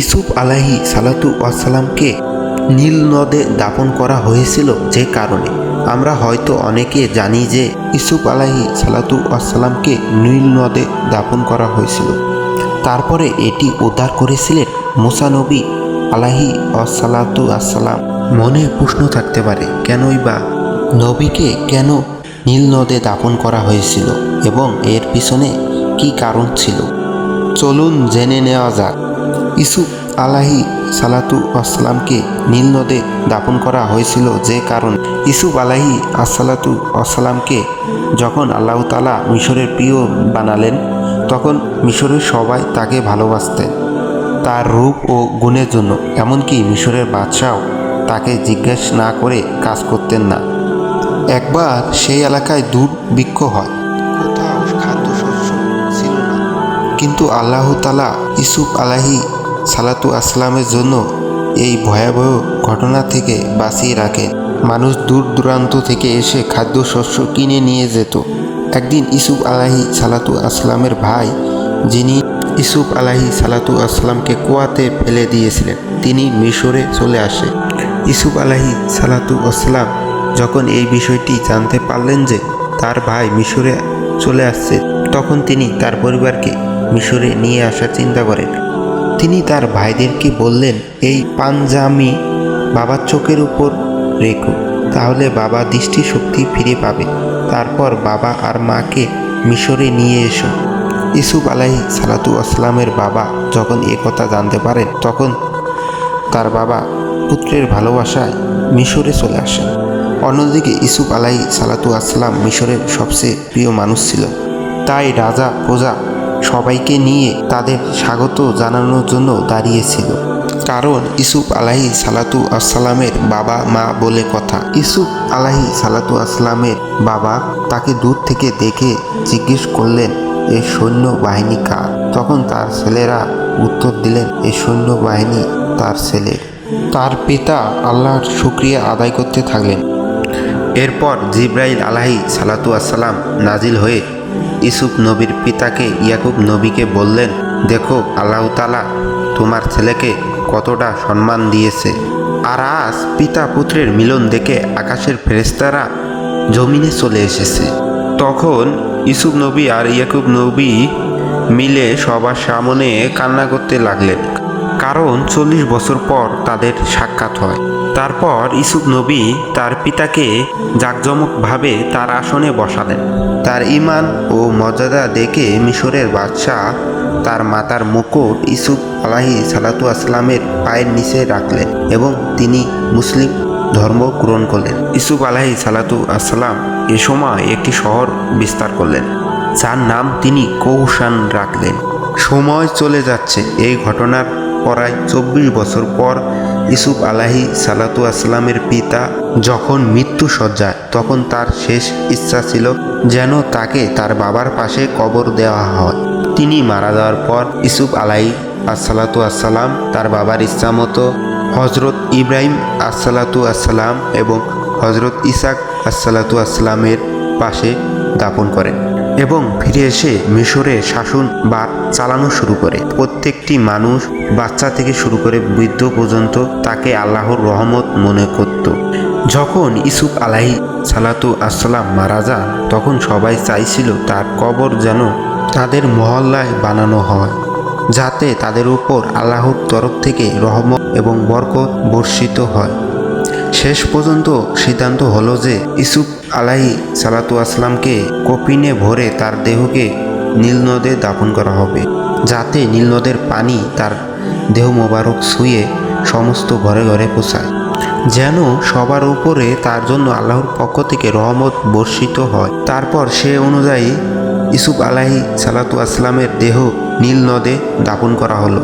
ইসুফ আলাহি সালাতু ওয়াসালামকে নীল নদে দাপন করা হয়েছিল যে কারণে। আমরা হয়তো অনেকে জানি যে ইসুফ আলাহি সালাতু ওয়াসালামকে নীল নদে দাপন করা হয়েছিল। তারপরে এটি উদ্ধার করেছিলেন মুসানবী আলাহি অসালাতু আসসালাম মনে প্রশ্ন থাকতে পারে, কেনই বা নবীকে কেন নীল নদে দাপন করা হয়েছিল এবং এর পিছনে কি কারণ ছিল? চলুন জেনে নেওয়া যাক। ইসুফ আলাহি সালাতু আসসালামকে নীল নদে দাপন করা হয়েছিল যে কারণ। ইসুফ আলাহি আসসালাতু আসসালামকে যখন আল্লাহ তালা মিশরের প্রিয় বানালেন, তখন মিশরের সবাই তাকে ভালোবাসতেন। তার রূপ ও গুণের জন্য, এমনকি মিশরের বাদশাও তাকে জিজ্ঞেস না করে কাজ করতেন না। একবার সেই এলাকায় দুর্ভিক্ষ হয়। কোথাও খাদ্যশস্য ছিল না। কিন্তু আল্লাহ তালা ইসুফ আলাহি সালাতু আসলামের জন্য এই ভয়াবহ ঘটনা থেকে বাঁচিয়ে রাখেন মানুষ দূর দূরান্ত থেকে এসে খাদ্যশস্য কিনে নিয়ে যেত। একদিন ইসুফ আলাহি সালাতু আসলামের ভাই, যিনি ইসুফ আলাহি সালাতু আসলামকে কুয়াতে ফেলে দিয়েছিলেন, তিনি মিশরে চলে আসে। ইসুফ আলাহি সালাতু আসলাম যখন এই বিষয়টি জানতে পারলেন যে তার ভাই মিশরে চলে আসছে, তখন তিনি তার পরিবারকে মিশরে নিয়ে আসার চিন্তা করেন। তিনি তার ভাইদেরকে বললেন, এই পাঞ্জামি বাবার চোখের উপর রেখো, তাহলে বাবা দৃষ্টিশক্তি ফিরে পাবে। তারপর বাবা আর মাকে মিশরে নিয়ে এসো। ইসুফ আলাহি সালাতু আসলামের বাবা যখন এ কথা জানতে পারেন, তখন তার বাবা পুত্রের ভালোবাসায় মিশরে চলে আসেন। অন্যদিকে ইসুফ আলাই সালাতু আসলাম মিশরের সবচেয়ে প্রিয় মানুষ ছিল তাই রাজা, প্রজা সবাইকে নিয়ে তাদের স্বাগত জানানোর জন্য দাঁড়িয়েছিল। কারণ ইসুফ আলাহি সালাতু আসসালামের বাবা মা বলে কথা। ইসুফ আলাহি সালাতু আসসালামের বাবা তাকে দূর থেকে দেখে জিজ্ঞেস করলেন এই সৈন্য বাহিনী কার? তখন তার ছেলেরা উত্তর দিলেন এই সৈন্য বাহিনী তার ছেলের তার পিতা আল্লাহর শুক্রিয়া আদায় করতে থাকলেন। এরপর জিব্রাইল আলাহি সালাতু আসসালাম নাজিল হয়ে ইসুফ নবীর পিতাকে ইয়াকুব নবীকে বললেন, দেখো, আল্লাহ তালা তোমার ছেলেকে কতটা সম্মান দিয়েছে। আর আজ পিতা পুত্রের মিলন দেখে আকাশের ফেরেস্তারা জমিনে চলে এসেছে। তখন ইসুফ নবী আর ইয়াকুব নবী মিলে সবার সামনে কান্না করতে লাগলেন, কারণ চল্লিশ বছর পর তাদের সাক্ষাৎ হয়। তারপর ইসুফ নবী তার পিতাকে জাঁকজমকভাবে তার আসনে বসালেন। তার ইমান ও মর্যাদা দেখে মিশরের বাদশাহ তার মাতার মুকুট ইসুফ আলাহি সালাতু আসলামের পায়ের নিচে রাখলেন এবং তিনি মুসলিম ধর্ম গ্রহণ করলেন। ইসুফ আলাহি সালাতু আসসালাম এ সময় একটি শহর বিস্তার করলেন, যার নাম তিনি কৌশান রাখলেন। সময় চলে যাচ্ছে। এই ঘটনার প্রায় চব্বিশ বছর পর ইসুফ আলাহি সালাতু আসলামের পিতা যখন মৃত্যু সজ্জায় তখন তার শেষ ইচ্ছা ছিল যেন তাকে তার বাবার পাশে কবর দেওয়া হয়। তিনি মারা যাওয়ার পর ইসুফ আলাই আসসালাতু আসসালাম তার বাবার ইচ্ছা মতো হজরত ইব্রাহিম আসসালাতু আসসালাম এবং হজরত ইসাক আসসালাতু আসসালামের পাশে দাপন করেন এবং ফিরে এসে মিশরে শাসন বা চালানো শুরু করে। প্রত্যেকটি মানুষ বাচ্চা থেকে শুরু করে বৃদ্ধ পর্যন্ত তাকে আল্লাহর রহমত মনে করত। যখন ইসুফ আলাহি সালাতু আসসালাম মারা যান, তখন সবাই চাইছিল তার কবর যেন তাদের মহল্লায় বানানো হয়, যাতে তাদের উপর আল্লাহর তরফ থেকে রহমত এবং বরকত বর্ষিত হয়। শেষ পর্যন্ত সিদ্ধান্ত হলো যে ইসুফ আলাহি সালাতু আসলামকে কপিনে ভরে তার দেহকে নীলনদে দাপন করা হবে, যাতে নীলনদের পানি তার দেহ মোবারক ছুঁয়ে সমস্ত ঘরে ঘরে পৌঁছায়। যেন সবার উপরে তার জন্য আল্লাহর পক্ষ থেকে রহমত বর্ষিত হয়। তারপর সে অনুযায়ী ইসুফ আলাহি সালাতু আসলামের দেহ নীল নদে দাপন করা হলো।